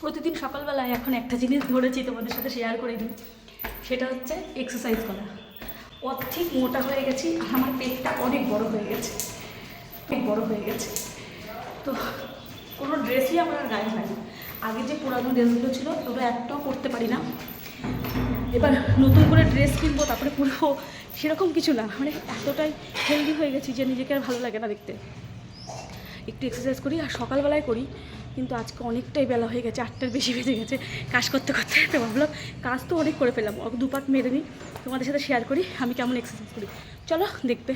প্রতিদিন সকালবেলায় এখন একটা জিনিস ধরেছি তোমাদের সাথে শেয়ার করে দিই। সেটা হচ্ছে এক্সারসাইজ করা। অর্ধেক মোটা হয়ে গেছি আর আমার পেটটা অনেক বড় হয়ে গেছে। অনেক বড় হয়ে গেছে। তো কোনো ড্রেসই আমার আর গায়ে হয় না। আগে যে পুরানো ড্রেসগুলো ছিল, ওগুলো একটাও করতে পারি না। এবার নতুন করে ড্রেস কিনবো, তারপরে পুরো সেরকম কিছু না। মানে এতটাই হেলদি হয়ে গেছি যে নিজেকে আর ভালো লাগে না দেখতে। একটু এক্সারসাইজ করি আর সকালবেলায় করি। কিন্তু আজকে অনেকটাই বেলা হয়ে গেছে, আটটার বেশি বেজে গেছে। কাজ করতে করতে তো ভাবলাম, কাজ তো অনেক করে ফেললাম দুপাত মেরে নিই। তোমাদের সাথে শেয়ার করি, আমি কেমন এক্সারসাইজ করি। চলো দেখবে।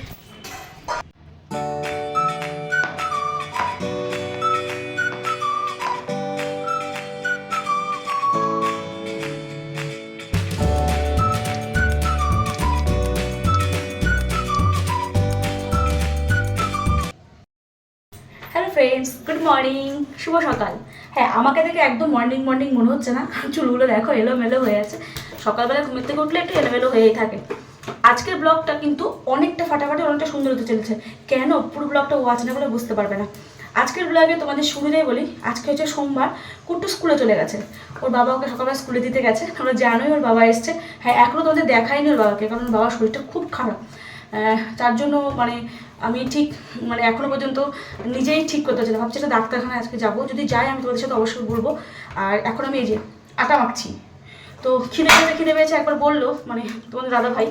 ফ্রেন্ডস গুড মর্নিং শুভ সকাল। হ্যাঁ আমাকে দেখে একদম মর্নিং মর্নিং মনে হচ্ছে না। চুলগুলো দেখো, এলোমেলো হয়ে আছে। সকালবেলা ঘুমের থেকে উঠলে একটু এলোমেলো হয়েই থাকে। আজকের ব্লগটা কিন্তু অনেকটা ফাটাফাটি, অনেকটা সুন্দর হতে চলেছে। কেন? পুরো ব্লগটা ওয়াচ না করে বুঝতে পারবে না। আজকের ব্লগে তোমাদের শুরুতেই বলি, আজকে হচ্ছে সোমবার, কুট্টু স্কুলে চলে গেছে। ওর বাবা ওকে সকালবেলা স্কুলে দিতে গেছে। আমরা জানোই ওর বাবা এসছে। হ্যাঁ এখনও তোমাদের দেখাইনি ওর বাবাকে, কারণ বাবার শরীরটা খুব খারাপ। তার জন্য মানে আমি ঠিক মানে এখনও পর্যন্ত নিজেই ঠিক করতে পারছি ভাবছি একটা ডাক্তারখানায় আজকে যাব। যদি যাই, আমি তোমাদের সাথে অবশ্যই বলব। আর এখন আমি এই যে আটা মাখছি। তো খিদে পেয়েছে খিদে পেয়েছে, একবার বলল মানে তোমাদের দাদা ভাই।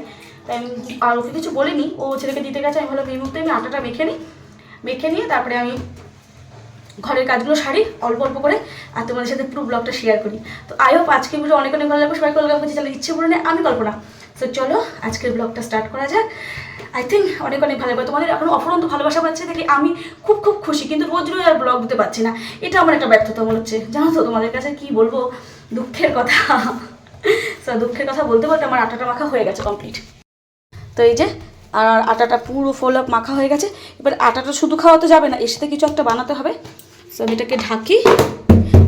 তাই আমি আর ওকে কিছু বলিনি। ও ছেলেকে দিতে গেছে, আমি ভাবলাম এই মুহূর্তে আমি আটাটা মেখে নিই। মেখে নিয়ে তারপরে আমি ঘরের কাজগুলো সারি, অল্প অল্প করে, আর তোমাদের সাথে পুরো ব্লগটা শেয়ার করি। তো আই হোপ আজকে ভিডিও অনেক অনেক ভালো লাগবে। সবাই কলকাতা করছি তাহলে ইচ্ছে নেই আমি কল্পনা। তো চলো, আজকের ব্লগটা স্টার্ট করা যাক। আই থিঙ্ক অনেক অনেক ভালো তোমাদের এখন অফুরন্ত ভালোবাসা পাচ্ছে দেখে আমি খুব খুব খুশি, কিন্তু রোজ রোজ আর ব্লগ দিতে পারছি না। এটা আমার একটা ব্যর্থতা মনে হচ্ছে। জানো তো, তোমাদের কাছে কি বলব? দুঃখের কথা। তো দুঃখের কথা বলতে বলতে আমার আটাটা মাখা হয়ে গেছে কমপ্লিট তো এই যে, আর আটাটা পুরো ফোল আপ মাখা হয়ে গেছে। এবার আটাটা শুধু খাওয়া তো যাবে না, এর সাথে কিছু একটা বানাতে হবে। সো আমি এটাকে ঢাকি।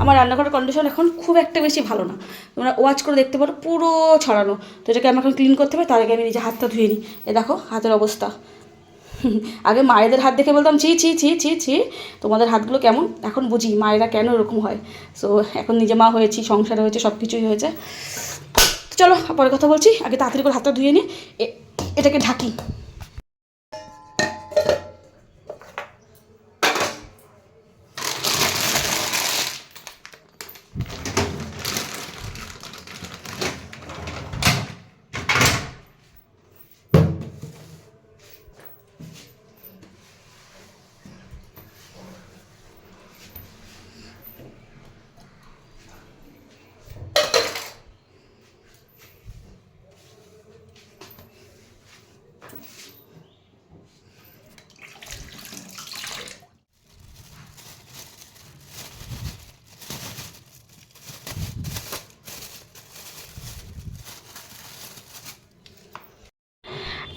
আমার রান্নাঘরের কন্ডিশন এখন খুব একটা বেশি ভালো না। তোমরা ওয়াচ করে দেখতে পারো, পুরো ছড়ানো। তো এটাকে আমি এখন ক্লিন করতে হবে, তার আগে আমি নিজে হাতটা ধুয়ে নিই। এ দেখো, হাতের অবস্থা। আগে মায়েদের হাত দেখে বলতাম, ছি ছি ছি ছি ছি, তোমাদের হাতগুলো কেমন? এখন বুঝি মায়েরা কেন এরকম হয়। সো এখন নিজে মা হয়েছি, সংসার হয়েছে সব কিছুই হয়েছে। তো চলো, পরে কথা বলছি। আগে তাড়াতাড়ি করে হাতটা ধুয়ে নিই। এটাকে ঢাকি।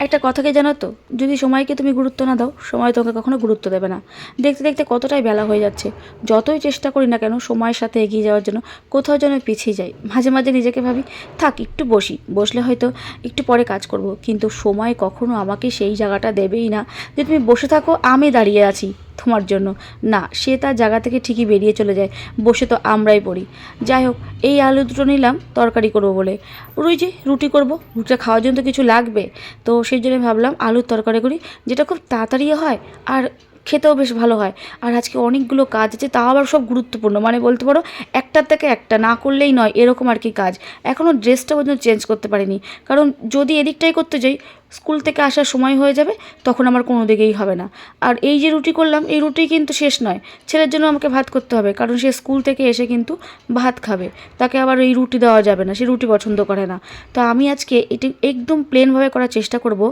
একটা কথাকে জানো তো, যদি সময়কে তুমি গুরুত্ব না দাও, সময় তোমাকে কখনো গুরুত্ব দেবে না। দেখতে দেখতে কতটাই বেলা হয়ে যাচ্ছে। যতই চেষ্টা করি না কেন, সময়ের সাথে এগিয়ে যাওয়ার জন্য কোথাও যেন পিছিয়ে যাই। মাঝে মাঝে নিজেকে ভাবি, থাক, একটু বসি। বসলে হয়তো একটু পরে কাজ করব। কিন্তু সময় কখনো আমাকে সেই জায়গাটা দেবেই না যে তুমি বসে থাকো, আমি দাঁড়িয়ে আছি। তোমার জন্য। না, সে তার জায়গা থেকে ঠিকই বেরিয়ে চলে যায়। বসে তো আমরাই পড়ি। যাই হোক, এই আলু দুটো নিলাম, তরকারি করব বলে। রুই যে, রুটি করব, রুটিটা খাওয়ার জন্য তো কিছু লাগবে। তো সেই জন্য ভাবলাম আলুর তরকারি করি, যেটা খুব তাড়াতাড়ি হয় আর খেতেও বেশ ভালো হয়। আর আজকে অনেকগুলো কাজ আছে, তাও আবার সব গুরুত্বপূর্ণ। মানে বলতে পারো, একটার থেকে একটা, না করলেই নয়, এরকম আর কি কাজ। এখনও ড্রেসটা পর্যন্ত চেঞ্জ করতে পারিনি। কারণ যদি এদিকটাই করতে যাই স্কুল থেকে আসার সময় হয়ে যাবে, তখন আমার কোনো দিকেই হবে না। আর এই যে রুটি করলাম, এই রুটি কিন্তু শেষ নয়। ছেলের জন্য আমাকে ভাত করতে হবে, কারণ সে স্কুল থেকে এসে কিন্তু ভাত খাবে। তাকে আবার এই রুটি দেওয়া যাবে না, সে রুটি পছন্দ করে না। তো আমি আজকে এটি একদম প্লেনভাবে করার চেষ্টা করব।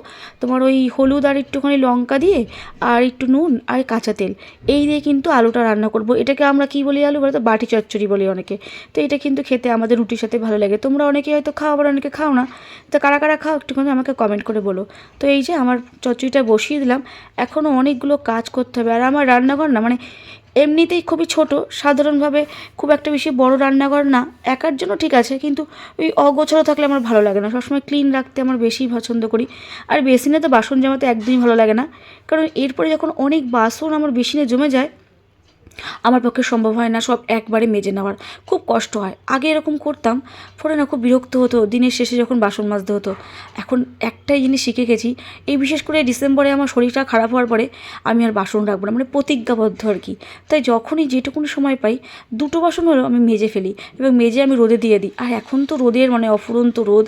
তোমার ওই হলুদ আর একটুখানি লঙ্কা দিয়ে, আর একটু নুন আর কাঁচা তেল। এই দিয়ে কিন্তু আলুটা রান্না করব। এটাকে আমরা কি বলি আলু? বলতো বাটি চচ্চড়ি বলি অনেকে। তো এটা কিন্তু খেতে আমাদের রুটির সাথে ভালো লাগে। তোমরা অনেকে হয়তো খাও, আবার অনেকে খাও না। তো কারা কারা খাও একটুখানি আমাকে কমেন্ট করে বলো। তো এই যে আমার চচ্চড়িটা বসিয়ে দিলাম এখনও অনেকগুলো কাজ করতে হবে। আর আমার রান্নাঘর না মানে এমনিতেই খুবই ছোট, সাধারণভাবে খুব একটা বেশি বড় রান্নাঘর না, একার জন্য ঠিক আছে, কিন্তু ওই অগোছালো থাকলে আমার ভালো লাগে না। সবসময় ক্লিন রাখতে আমার বেশি পছন্দ করি। আর বেসিনে তো বাসন জমাতে একদমই ভালো লাগে না, কারণ এরপরে যখন অনেক বাসন আমার বেসিনে জমে যায় আমার পক্ষে সম্ভব হয় না সব একবারে মেজে নেওয়ার। খুব কষ্ট হয়। আগে এরকম করতাম, পরে না খুব বিরক্ত হতো। দিনের শেষে যখন বাসন মাজতে হতো। এখন একটাই জিনিস শিখে গেছি, এই বিশেষ করে ডিসেম্বরে আমার শরীরটা খারাপ হওয়ার পরে আমি আর বাসন রাখব না মানে প্রতিজ্ঞাবদ্ধ আর কি। তাই যখনই যেটুকুনি সময় পাই, দুটো বাসন হলেও আমি মেজে ফেলি এবং মেজে আমি রোদে দিয়ে দিই। আর এখন তো রোদের মানে অফুরন্ত রোদ।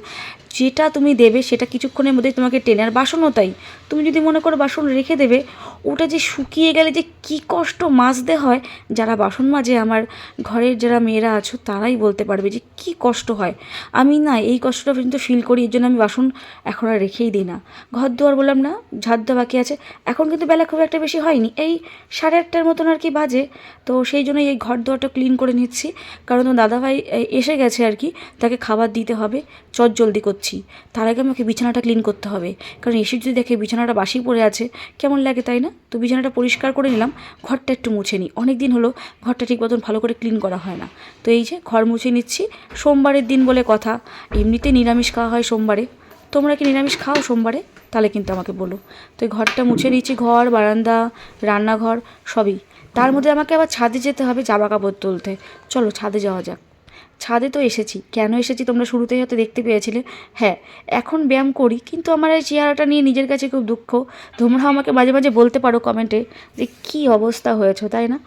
যেটা তুমি দেবে সেটা কিছুক্ষণের মধ্যেই তোমাকে টেনে, আর বাসনও তাই। তুমি যদি মনে করো বাসন রেখে দেবে ওটা যে শুকিয়ে গেলে যে কি কষ্ট মাজতে হয়, যারা বাসন মাজে, আমার ঘরের যারা মেয়েরা আছো, তারাই বলতে পারবে যে কি কষ্ট হয়। আমি না এই কষ্টটা পর্যন্ত ফিল করি, এর জন্য আমি বাসন এখন আর রেখেই দিই না। ঘর দুয়ার বললাম, না, ঝাড় দেওয়া বাকি আছে। এখন কিন্তু বেলা খুব একটা বেশি হয়নি। এই সাড়ে আটটার মতন আর কি বাজে, তো সেই জন্যই এই ঘর দুয়ারটা ক্লিন করে নিচ্ছি। কারণ দাদাভাই এসে গেছে আর কি, তাকে খাবার দিতে হবে, চট জলদি করছি। তার আগে আমাকে বিছানাটা ক্লিন করতে হবে। কারণ এসে যদি দেখে বিছানাটা বাসি পড়ে আছে, কেমন লাগে তাই না? তো বিছানাটা পরিষ্কার করে নিলাম, ঘরটা একটু মুছে নিই। অনেক দিন হলো ঘরটা ঠিক মতন ভালো করে ক্লিন করা হয় না। তো এই যে ঘর মুছে নিচ্ছি। সোমবারের দিন বলে কথা, এমনিতে নিরামিষ খাওয়া হয় সোমবারে। তোমরা কি নিরামিষ খাও সোমবারে? তাহলে কিন্তু আমাকে বলো। তো এই ঘরটা মুছে নিচ্ছি, ঘর, বারান্দা, রান্নাঘর, সবই। তার মধ্যে আমাকে আবার ছাদে যেতে হবে জামা কাপড় তুলতে। চলো ছাদে যাওয়া যাক। ছাদে তো এসেছি। কেন এসেছি তোমরা শুরুতেই হয়তো দেখতে পেয়েছিলে। হ্যাঁ এখন ব্যায়াম করি, কিন্তু আমার এই চেহারাটা নিয়ে নিজের কাছে খুব দুঃখ। তোমরা আমাকে মাঝে মাঝে বলতে পারো কমেন্টে যে কী অবস্থা হয়েছে, তাই না?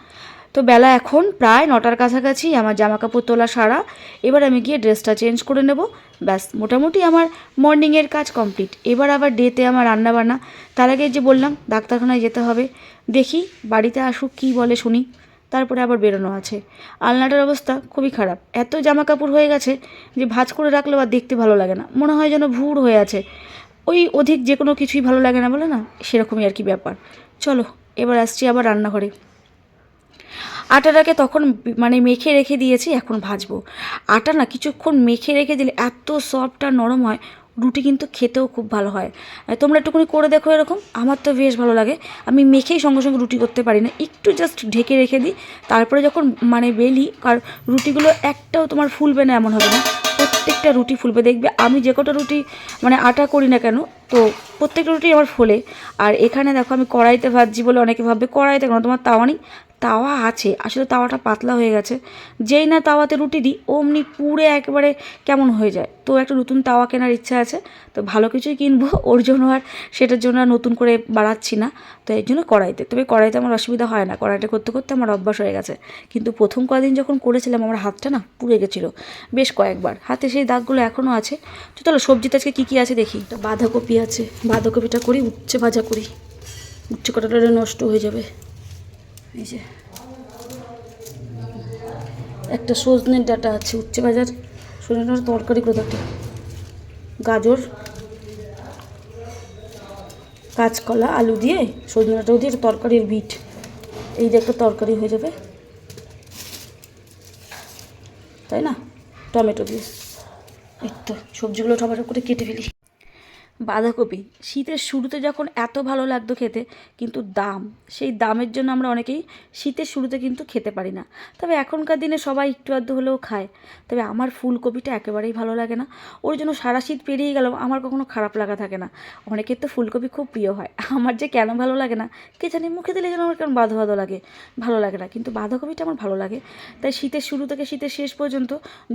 তো বেলা এখন প্রায় নটার কাছাকাছি আমার জামা কাপড় তোলা সারা। এবার আমি গিয়ে ড্রেসটা চেঞ্জ করে নেব। ব্যাস, মোটামুটি আমার মর্নিংয়ের কাজ কমপ্লিট। এবার আবার ডেতে আমার রান্না বান্না তার আগে যে বললাম, ডাক্তারখানায় যেতে হবে। দেখি বাড়িতে আসুক, কী বলে শুনি। তারপরে আবার বেরোনো আছে। আলনাটার অবস্থা খুবই খারাপ। এত জামা কাপড় হয়ে গেছে যে ভাজ করে রাখলেও আর দেখতে ভালো লাগে না। মনে হয় যেন ভুর হয়ে আছে। ওই অধিক যে কোনো কিছুই ভালো লাগে না বলে না? সেরকমই আর কি ব্যাপার। চলো, এবার আসছি আবার রান্নাঘরে। আটাটাকে তখন মানে মেখে রেখে দিয়েছি, এখন ভাজবো। আটা না কিছুক্ষণ মেখে রেখে দিলে এত সফট আর নরম হয়। রুটি কিন্তু খেতেও খুব ভালো হয়। তোমরা একটুখানি করে দেখো এরকম। আমার তো বেশ ভালো লাগে। আমি মেখেই সঙ্গে সঙ্গে রুটি করতে পারি না। একটু জাস্ট ঢেকে রেখে দিই। তারপরে যখন মানে বেলি, আর রুটিগুলো একটাও তোমার ফুলবে না এমন হবে না। প্রত্যেকটা রুটি ফুলবে। দেখবে আমি যে কটা রুটি মানে আটা করি না কেন, তো প্রত্যেকটা রুটি আমার ফোলে। আর এখানে দেখো আমি কড়াইতে ভাজছি বলে অনেকে ভাববে, কড়াইতে কেন? তোমার তাওয়া নেই? তাওয়া আছে। আসলে তাওয়াটা পাতলা হয়ে গেছে। যেই না তাওয়াতে রুটি দিই, অমনি পুড়ে একেবারে কেমন হয়ে যায়। তো একটা নতুন তাওয়া কেনার ইচ্ছা আছে। তো ভালো কিছুই কিনবো, ওর জন্য আর সেটার জন্য আর নতুন করে বাড়াচ্ছি না। তো এর জন্য কড়াইতে। তবে কড়াইতে আমার অসুবিধা হয় না। কড়াইটা করতে করতে আমার অভ্যাস হয়ে গেছে। কিন্তু প্রথম কদিন যখন করেছিলাম, আমার হাতটা না পুড়ে গেছিল বেশ কয়েকবার। হাতে সেই দাগগুলো এখনও আছে। তো চলো, সবজিতে আজকে কী কী আছে দেখি। তো বাঁধাকপি আছে। বাঁধাকপিটা করি, উচ্ছে ভাজা করি। উচ্ছে কটাটা নষ্ট হয়ে যাবে। এই যে। একটা সজনের ডাটা আছে উচ্ছে ভাজার সজনের ডাঁটার তরকারি করে একটা গাজর, কাঁচকলা, আলু দিয়ে সজনে ডাঁটাও দিয়ে তরকারির বিট। এই যে একটা তরকারি হয়ে যাবে। তাই না? টমেটো দিয়ে। এই তো, সবজিগুলো টমেটো করে কেটে ফেলি। বাঁধাকপি। শীতের শুরুতে যখন এত ভালো লাগতো খেতে, কিন্তু দাম, সেই দামের জন্য আমরা অনেকেই শীতের শুরুতে কিন্তু খেতে পারি না। তবে এখনকার দিনে সবাই একটু আধটু হলেও খায়। তবে আমার ফুলকপিটা একেবারেই ভালো লাগে না। ওর জন্য সারা শীত পেরিয়ে গেল আমার কখনো খারাপ লাগা থাকে না। অনেকের তো ফুলকপি খুব প্রিয় হয়। আমার যে কেন ভালো লাগে না, কে জানি মুখে দিলে যেন আমার কেমন বাঁধো বাধো লাগে, ভালো লাগে না। কিন্তু বাঁধাকপিটা আমার ভালো লাগে। তাই শীতের শুরু থেকে শীতের শেষ পর্যন্ত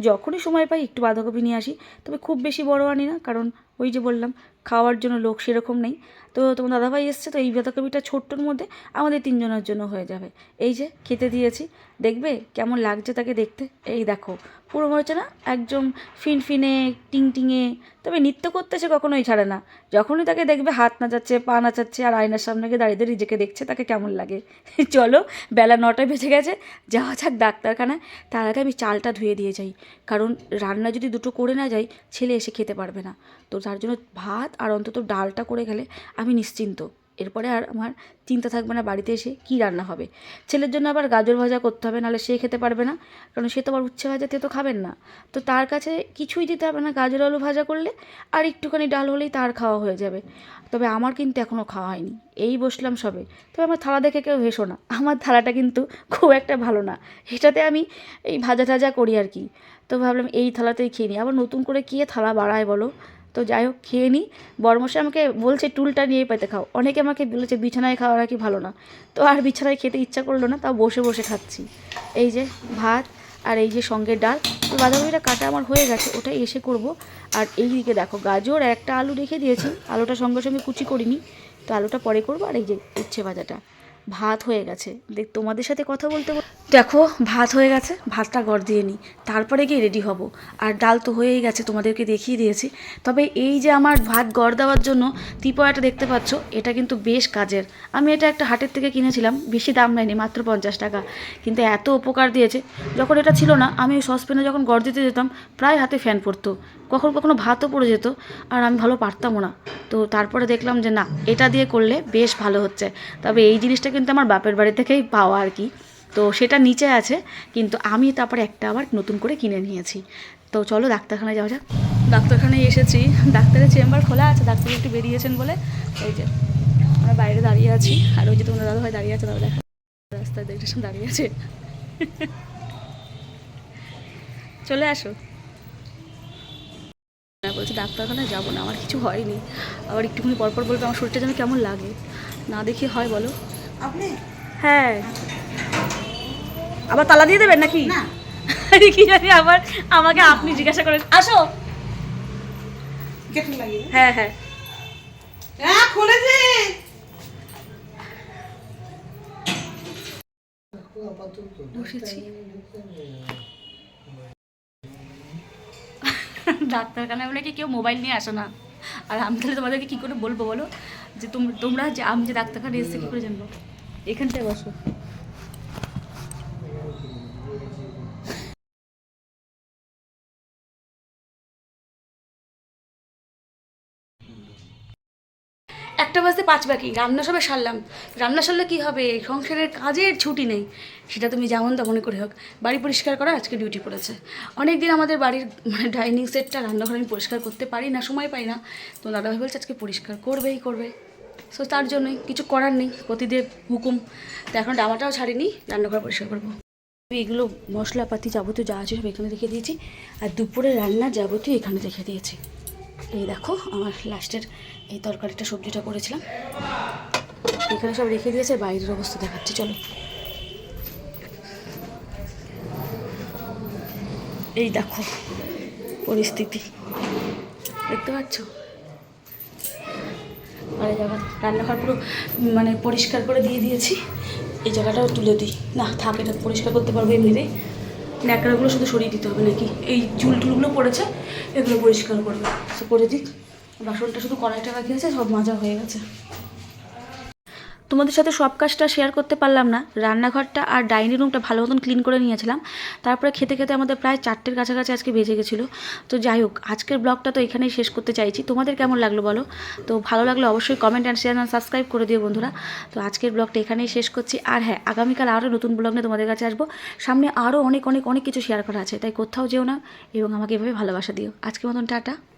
যখনই সময় পাই একটু বাঁধাকপি নিয়ে আসি। তবে খুব বেশি বড় আনি না, কারণ ওই যে বললাম খাওয়ার জন্য লোক সেরকম নেই। তো তোমার দাদাভাই এসছে, তো এই বাঁধাকপিটা ছোট্টর মধ্যে আমাদের তিনজনের জন্য হয়ে যাবে। এই যে খেতে দিয়েছি, দেখবে কেমন লাগছে তাকে দেখতে? এই দেখো, পুরো মনে হচ্ছে না একদম ফিনফিনে, টিংটিঙে, তবে নৃত্য করতে সে কখনোই ছাড়ে না। যখনই তাকে দেখবে হাত নাচাচ্ছে, পা নাচাচ্ছে আর আয়নার সামনে গিয়ে দাঁড়িয়ে দাঁড়িয়ে নিজেকে দেখছে, তাকে কেমন লাগে? চলো, বেলা নটায় বেজে গেছে, যাওয়া যাক ডাক্তারখানায়। তার আগে আমি চালটা ধুয়ে দিয়ে যাই, কারণ রান্না যদি দুটো করে না যাই, ছেলে এসে খেতে পারবে না। তো তার জন্য ভাত আর অন্তত ডালটা করে গেলে আমি নিশ্চিন্ত। এরপরে আর আমার চিন্তা থাকবে না বাড়িতে এসে কী রান্না হবে। ছেলের জন্য আবার গাজর ভাজা করতে হবে, নাহলে সে খেতে পারবে না, কারণ সে তো আবার উচ্ছে ভাজা তো খাবেন না। তো তার কাছে কিছুই দিতে হবে না, গাজর, আলু ভাজা করলে আর একটুখানি ডাল হলেই তার খাওয়া হয়ে যাবে। তবে আমার কিন্তু এখনও খাওয়া হয়নি, এই বসলাম সবে। তবে আমার থালা দেখে কেউ হেসো না, আমার থালাটা কিন্তু খুব একটা ভালো না, এটাতে আমি এই ভাজা টাজা করি আর কি। তো ভাবলাম এই থালাতেই খেয়ে নিই। আবার নতুন করে কে থালা বাড়ায় বলো? তো যাই হোক, খেয়ে নিই বড়মশাই আমাকে বলছে, টুলটা নিয়ে পেতে খাও। অনেকে আমাকে বলেছে, বিছানায় খাওয়া নাকি ভালো না? তো আর বিছানায় খেতে ইচ্ছা করল না, তাও বসে বসে খাচ্ছি। এই যে ভাত আর এই যে সঙ্গে ডাল। তো বাঁধাকপিটা কাটা আমার হয়ে গেছে, ওটাই এসে করব। আর এই দিকে দেখো, গাজর একটা আলু রেখে দিয়েছি। আলুটা সঙ্গে সঙ্গে কুচি করিনি। তো আলুটা পরে করব। আর এই যে উচ্ছে ভাজাটা, ভাত হয়ে গেছে। দেখ, তোমাদের সাথে কথা বলতে বল- দেখো, ভাত হয়ে গেছে, ভাতটা গড় দিয়ে নিই। তারপরে গিয়ে রেডি হব। আর ডাল তো হয়েই গেছে, তোমাদেরকে দেখিয়ে দিয়েছি। তবে এই যে আমার ভাত গড় দেওয়ার জন্য তিপয়াটা দেখতে পাচ্ছ, এটা কিন্তু বেশ কাজের। আমি এটা একটা হাটের থেকে কিনেছিলাম, বেশি দাম নেয়নি, মাত্র পঞ্চাশ টাকা। কিন্তু এত উপকার দিয়েছে। যখন এটা ছিল না, আমি ওই সসপ্যানে যখন গড় দিতে যেতাম, প্রায় হাতে ফ্যান পড়তো। কখনো কখনো ভাতও পড়ে যেত, আর আমি ভালো পারতামও না। তো তারপরে দেখলাম যে না, এটা দিয়ে করলে বেশ ভালো হচ্ছে। তবে এই জিনিসটা কিন্তু আমার বাপের বাড়ি থেকেই পাওয়া আর কি। তো সেটা নিচে আছে কিন্তু আমি তারপরে একটা আবার নতুন করে কিনে নিয়েছি। তো চলো ডাক্তারখানায় যাওয়া যাক। ডাক্তারখানায় এসেছি ডাক্তারের চেম্বার খোলা আছে ডাক্তার একটু বেরিয়েছেন বলে। এই যে আমরা বাইরে দাঁড়িয়ে আছি আর ওই যে তোমার দাদা ভাই দাঁড়িয়ে আছে দাদা দেখা রাস্তায় দেখতে দাঁড়িয়ে আছে। চলে আসো। বলছি ডাক্তারখানায় যাব না আমার কিছু হয়নি। আবার একটুখানি পরপর বলবে আমার শরীরটা যেন কেমন লাগে। না দেখি হয় বলো। আপনি? হ্যাঁ। আবার তালা দিয়ে দেবেন নাকি? না। কি জানি আবার আমাকে আপনি জিজ্ঞাসা করেন। আসো। হ্যাঁ হ্যাঁ। হ্যাঁ খুলেছে বসেছি। ডাক্তারখানায় বলে কি কেউ মোবাইল নিয়ে আসে না? আর আমি তাহলে তোমাদেরকে কী করে বলব বলো? যে তোম- তোমরা যে আমি যে ডাক্তারখানায় এসেছি কী করে জানব? এখানটায় বসো। একটা বাজতে পাঁচ বাকি, রান্না সবে সারলাম। রান্না সারলে কী হবে? সংসারের কাজের ছুটি নেই। সেটা তুমি যেমন তেমনই করে হোক, বাড়ি পরিষ্কার করা আজকে ডিউটি পড়েছে। অনেক দিন আমাদের বাড়ির মানে ডাইনিং সেটটা রান্নাঘর আমি পরিষ্কার করতে পারি না, সময় পাই না। তো দাদাভাই বলছে আজকে পরিষ্কার করবেই, করবে। সো তার জন্যই কিছু করার নেই, প্রতিদেব হুকুম। তো এখন ডামাটাও ছাড়িনি, রান্নাঘর পরিষ্কার করব। এগুলো মশলাপাতি যাবতীয় যা আছে সব এখানে রেখে দিয়েছি। আর দুপুরে রান্না যাবতীয় এখানে রেখে দিয়েছি। এই দেখো, আমার লাস্টের এই তরকারিটা, সবজিটা করেছিলাম। এখানে সব রেখে দিয়েছে, বাইরের অবস্থা দেখাচ্ছি, চলো। এই দেখো, পরিস্থিতি। দেখতে পাচ্ছ? আর জায়গা রান্নাঘর পুরো মানে পরিষ্কার করে দিয়ে দিয়েছি। এই জায়গাটাও তুলে দিই। না, থাক পরিষ্কার করতে পারব এমনিতেই। ন্যাকড়াগুলো শুধু সরিয়ে দিতে হবে নাকি? এই চুল টুলগুলো পড়েছে, এগুলো পরিষ্কার করবে। করে দিক, বাসনটা শুধু কড়াইটা আছে, সব মাজা হয়ে গেছে। তোমাদের সাথে সব কাজটা শেয়ার করতে পারলাম না। রান্নাঘরটা আর ডাইনিং রুমটা ভালো মতন ক্লিন করে নিয়েছিলাম। তারপরে খেতে খেতে আমাদের প্রায় চারটের কাছাকাছি আজকে বেজে গেছিল। তো যাই হোক, আজকের ব্লগটা তো এখানেই শেষ করতে চাইছি। তোমাদের কেমন লাগল বলো? তো ভালো লাগলে অবশ্যই comment and share and subscribe করে দিও বন্ধুরা। তো আজকের ব্লগটা এখানেই শেষ করছি। আর হ্যাঁ আগামীকাল আরও নতুন ব্লগ নিয়ে তোমাদের কাছে আসব। সামনে আরও অনেক অনেক অনেক কিছু শেয়ার করা আছে। তাই কোথাও যেও না এবং আমাকে এভাবে ভালোবাসা দিও। আজকের মতন টাটা।